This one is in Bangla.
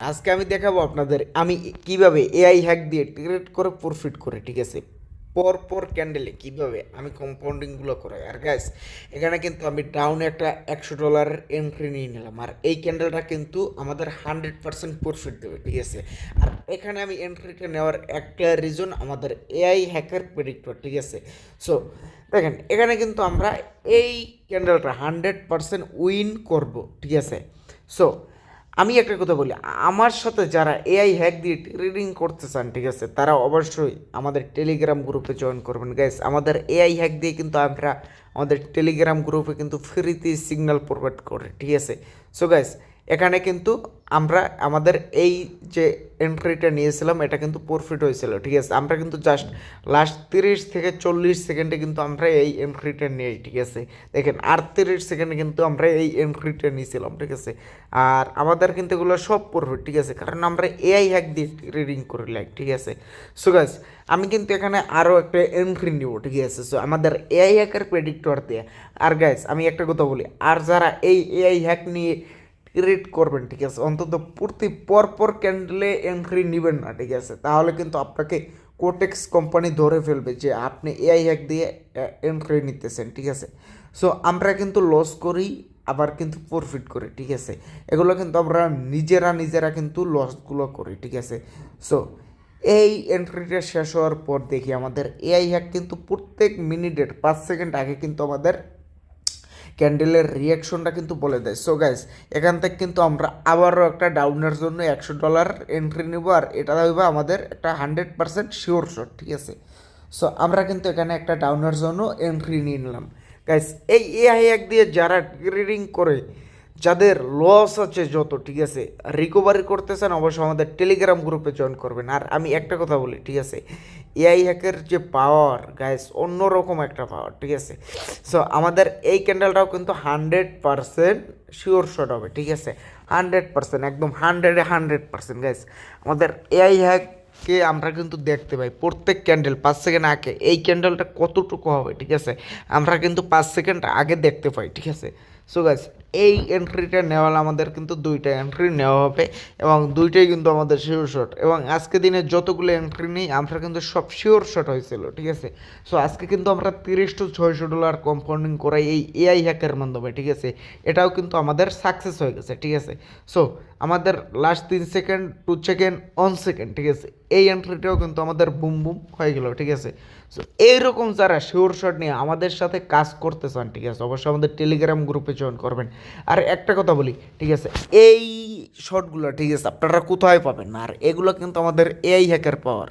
আজকে আমি দেখাবো আপনাদের আমি কীভাবে এআই হ্যাক দিয়ে ট্রেড করে প্রফিট করে, ঠিক আছে? পর পর ক্যান্ডেলে কীভাবে আমি কম্পাউন্ডিংগুলো করাই। আর গ্যাস এখানে কিন্তু আমি ডাউনে একটা একশো ডলারের এন্ট্রি নিয়ে নিলাম। আর এই ক্যান্ডেলটা কিন্তু আমাদের হান্ড্রেড পার্সেন্ট প্রফিট দেবে, ঠিক আছে? আর এখানে আমি এন্ট্রিটা নেওয়ার একটা রিজন আমাদের এআই হ্যাকার প্রেডিক্টর ঠিক আছে? সো দেখেন, এখানে কিন্তু আমরা এই ক্যান্ডেলটা হান্ড্রেড পার্সেন্ট উইন করব, ঠিক আছে? সো আমি একটা কথা বলি, আমার সাথে যারা এআই হ্যাক দিয়ে ট্রেডিং করতে চান ঠিক আছে, তারা অবশ্যই আমাদের টেলিগ্রাম গ্রুপে জয়েন করবেন। গ্যাস আমাদের এআই হ্যাক দিয়ে কিন্তু আমরা আমাদের টেলিগ্রাম গ্রুপে কিন্তু ফ্রিতে সিগন্যাল প্রোভাইড করে, ঠিক আছে? সো গাইস এখানে কিন্তু আমরা আমাদের এই যে এন্ট্রিটা নিয়েছিলাম, এটা কিন্তু প্রফিট হয়েছিল, ঠিক আছে? আমরা কিন্তু জাস্ট লাস্ট তিরিশ থেকে চল্লিশ সেকেন্ডে কিন্তু আমরা এই এন্ট্রিটা নিই ঠিক আছে? দেখেন আটত্রিশ সেকেন্ডে কিন্তু আমরা এই এন্ট্রিটা নিয়েছিলাম, ঠিক আছে? আর আমাদের কিন্তু এগুলো সব প্রফিট ঠিক আছে? কারণ আমরা এআই হ্যাক দিয়ে রিডিং করে লাইক ঠিক আছে? সো গাইস আমি কিন্তু এখানে আরও একটা এন্ট্রি নিব, ঠিক আছে? সো আমাদের এআই হ্যাকের প্রেডিক্টর দিয়ে। আর গাইস আমি একটা কথা বলি, আর যারা এই এআই হ্যাক নিয়ে ট্রেড করবেন, ঠিক আছে? অন্তত প্রতি পরপর ক্যান্ডেলে এন্ট্রি নেবেন না, ঠিক আছে? তাহলে কিন্তু আপনাকে কোটেক্স কোম্পানি ধরে ফেলবে যে আপনি এআই হ্যাক দিয়ে এন্ট্রি নিতেছেন, ঠিক আছে? সো আমরা কিন্তু লস করি, আবার কিন্তু প্রফিট করি, ঠিক আছে? এগুলো কিন্তু আমরা নিজেরা নিজেরা কিন্তু লসগুলো করি, ঠিক আছে? সো এই এন্ট্রিটা শেষ হওয়ার পর দেখি আমাদের এআই হ্যাক কিন্তু প্রত্যেক মিনিটের পাঁচ সেকেন্ড আগে কিন্তু আমাদের ক্যান্ডেলের রিয়াকশনটা কিন্তু বলে দেয়। সো গাইস এখান থেকে কিন্তু আমরা আবারও একটা ডাউনের জন্য একশো ডলার এন্ট্রি নেব আর এটা হবে আমাদের একটা হান্ড্রেড পার্সেন্ট শিওর শট ঠিক আছে? সো আমরা কিন্তু এখানে একটা ডাউনের জন্য এন্ট্রি নিয়ে নিলাম। গাইস এই এআই এক দিয়ে যারা ট্রেডিং করে, যাদের লস আছে যত, ঠিক আছে? রিকভারি করতেছেন, অবশ্যই আমাদের টেলিগ্রাম গ্রুপে জয়েন করবেন। আর আমি একটা কথা বলি, ঠিক আছে? এআই হ্যাকের যে পাওয়ার গাইস অন্যরকম একটা পাওয়ার ঠিক আছে? সো আমাদের এই ক্যান্ডেলটাও কিন্তু হান্ড্রেড পারসেন্ট শিওর শট হবে, ঠিক আছে? হান্ড্রেড পারসেন্ট একদম হান্ড্রেডে হান্ড্রেড পারসেন্ট গাইস আমাদের এআই হ্যাক কে আমরা কিন্তু দেখতে পাই প্রত্যেক ক্যান্ডেল পাঁচ সেকেন্ড আগে। এই ক্যান্ডেলটা কতটুকু হবে, ঠিক আছে? আমরা কিন্তু পাঁচ সেকেন্ড আগে দেখতে পাই, ঠিক আছে? সো গাইস এই এন্ট্রিটা নেওয়া আমাদের কিন্তু দুইটা এন্ট্রি নেওয়া হবে এবং দুইটাই কিন্তু আমাদের শিওর শট এবং আজকে দিনে যতগুলো এন্ট্রি নেই, আমরা কিন্তু সব শিওর শট হয়েছিল, ঠিক আছে? সো আজকে কিন্তু আমরা তিরিশ টু ছয়শো ডলার কম্পাউন্ডিং করাই এই এআই হ্যাকের মাধ্যমে, ঠিক আছে? এটাও কিন্তু আমাদের সাকসেস হয়ে গেছে, ঠিক আছে? সো আমাদের লাস্ট তিন second two second one second ঠিক আছে? এই এন্ট্রিটাও কিন্তু আমাদের বুম বুম হয়ে গেল, ঠিক আছে? সো এইরকম যারা শিওর শট নিয়ে আমাদের সাথে কাজ করতে চান, ঠিক আছে? অবশ্যই আমাদের টেলিগ্রাম গ্রুপে জয়েন করবেন। আর একটা কথা বলি, ঠিক আছে? এই শর্টগুলো ঠিক আছে, আপনারা কোথায় পাবেন? আর এগুলো কিন্তু আমাদের এআই হ্যাকের পাওয়ার